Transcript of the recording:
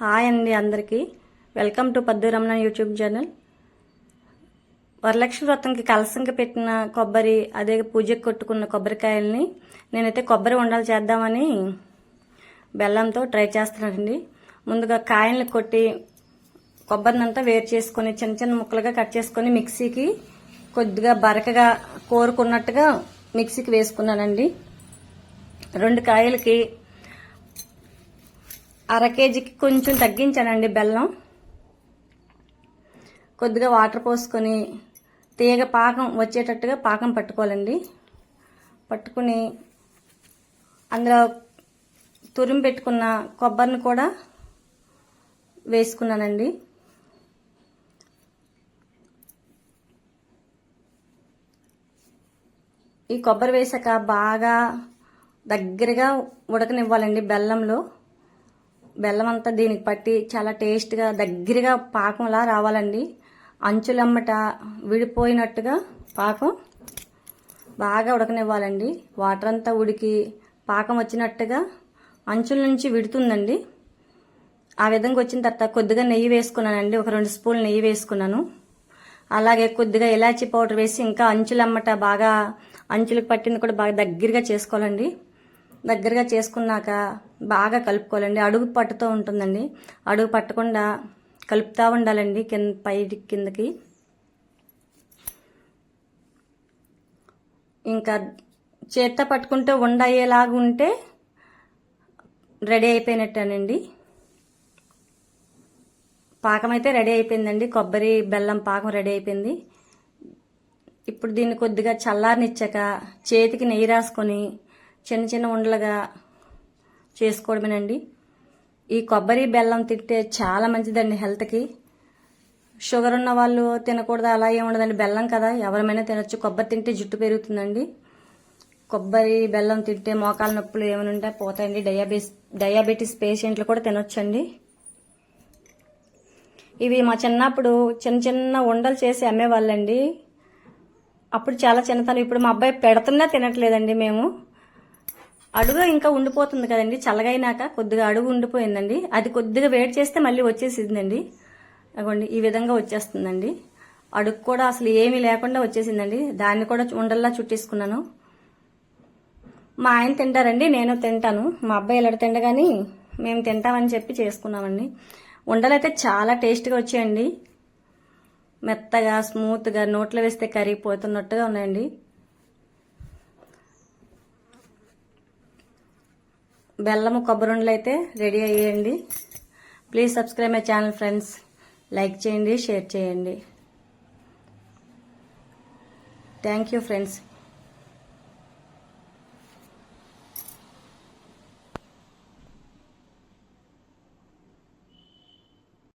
Hi అండి అందరికీ. Welcome to Paddu Ramana YouTube channel. Varalakshmi వ్రతంకి కలసంకి పెట్టిన కొబ్బరి అదే పూజకి కొట్టుకున్న కొబ్బరికాయల్ని నేనైతే కొబ్బరి వండాలి చేద్దామని బెల్లంతో ట్రై చేస్తున్నానండి. ముందుగా కాయల్ని కొట్టి కొబ్బరినంతా వేరు చేసుకొని చిన్న చిన్న ముక్కలుగా కట్ చేసుకొని మిక్సీకి కొద్దిగా బరకగా కోరుకున్నట్టుగా మిక్సీకి వేసుకున్నానండి. రెండు కాయలకి అర కేజీకి కొంచెం తగ్గించానండి బెల్లం. కొద్దిగా వాటర్ పోసుకొని తీగ పాకం వచ్చేటట్టుగా పాకం పట్టుకోవాలండి. పట్టుకుని అందులో తురిమి పెట్టుకున్న కొబ్బరిని కూడా వేసుకున్నానండి. ఈ కొబ్బరి వేసాక బాగా దగ్గరగా ఉడకనివ్వాలండి బెల్లంలో. బెల్లం అంతా దీనికి పట్టి చాలా టేస్ట్గా దగ్గరగా పాకంలా రావాలండి. అంచులమ్మట విడిపోయినట్టుగా పాకం బాగా ఉడకనివ్వాలండి. వాటర్ అంతా ఉడికి పాకం వచ్చినట్టుగా అంచుల నుంచి విడుతుందండి. ఆ విధంగా వచ్చిన తర్వాత కొద్దిగా నెయ్యి వేసుకున్నానండి. ఒక రెండు స్పూన్లు నెయ్యి వేసుకున్నాను. అలాగే కొద్దిగా ఇలాచీ పౌడర్ వేసి ఇంకా అంచులమ్మట బాగా అంచులకు పట్టింది కూడా బాగా దగ్గరగా చేసుకోవాలండి. దగ్గరగా చేసుకున్నాక బాగా కలుపుకోవాలండి. అడుగు పట్టుతూ ఉంటుందండి. అడుగు పట్టకుండా కలుపుతూ ఉండాలండి కింద పై కిందకి. ఇంకా చేత్తో పట్టుకుంటే ఉండయ్యేలాగా ఉంటే రెడీ అయిపోయినట్టేనండి. పాకం అయితే రెడీ అయిపోయిందండి. కొబ్బరి బెల్లం పాకం రెడీ అయిపోయింది. ఇప్పుడు దీన్ని కొద్దిగా చల్లారనిచ్చాక చేతికి నెయ్యి రాసుకొని చిన్న చిన్న ఉండలుగా చేసుకోవడమేనండి. ఈ కొబ్బరి బెల్లం తింటే చాలా మంచిదండి హెల్త్కి. షుగర్ ఉన్న వాళ్ళు తినకూడదు అలా ఏమి ఉండదండి. బెల్లం కదా ఎవరమైనా తినొచ్చు. కొబ్బరి తింటే జుట్టు పెరుగుతుందండి. కొబ్బరి బెల్లం తింటే మోకాల నొప్పులు ఏమైనా ఉంటే పోతాయండి. డయాబెస్ డయాబెటీస్ పేషెంట్లు కూడా తినొచ్చండి. ఇవి మా చిన్నప్పుడు చిన్న చిన్న ఉండలు చేసి అమ్మేవాళ్ళండి. అప్పుడు చాలా చిన్నతనం. ఇప్పుడు మా అబ్బాయి పెడుతున్నా తినట్లేదండి మేము. అడుగు ఇంకా ఉండిపోతుంది కదండి. చల్లగైనాక కొద్దిగా అడుగు ఉండిపోయిందండి. అది కొద్దిగా వేడి చేస్తే మళ్ళీ వచ్చేసిందండి. అగోండి ఈ విధంగా వచ్చేస్తుందండి. అడుగు కూడా అసలు ఏమీ లేకుండా వచ్చేసిందండి. దాన్ని కూడా ఉండల్లా చుట్టేసుకున్నాను. మా ఆయన తింటారండి నేను తింటాను. మా అబ్బాయి ఇలా తిండగాని మేము తింటామని చెప్పి చేసుకున్నామండి. ఉండలైతే చాలా టేస్ట్గా వచ్చాయండి. మెత్తగా స్మూత్గా నోట్లో వేస్తే కరిగిపోతున్నట్టుగా ఉన్నాయండి. బెల్లము కొబ్బరి ఉండలు అయితే ready అయ్యేయండి. Please subscribe my channel friends like చేయండి షేర్ చేయండి. Thank you friends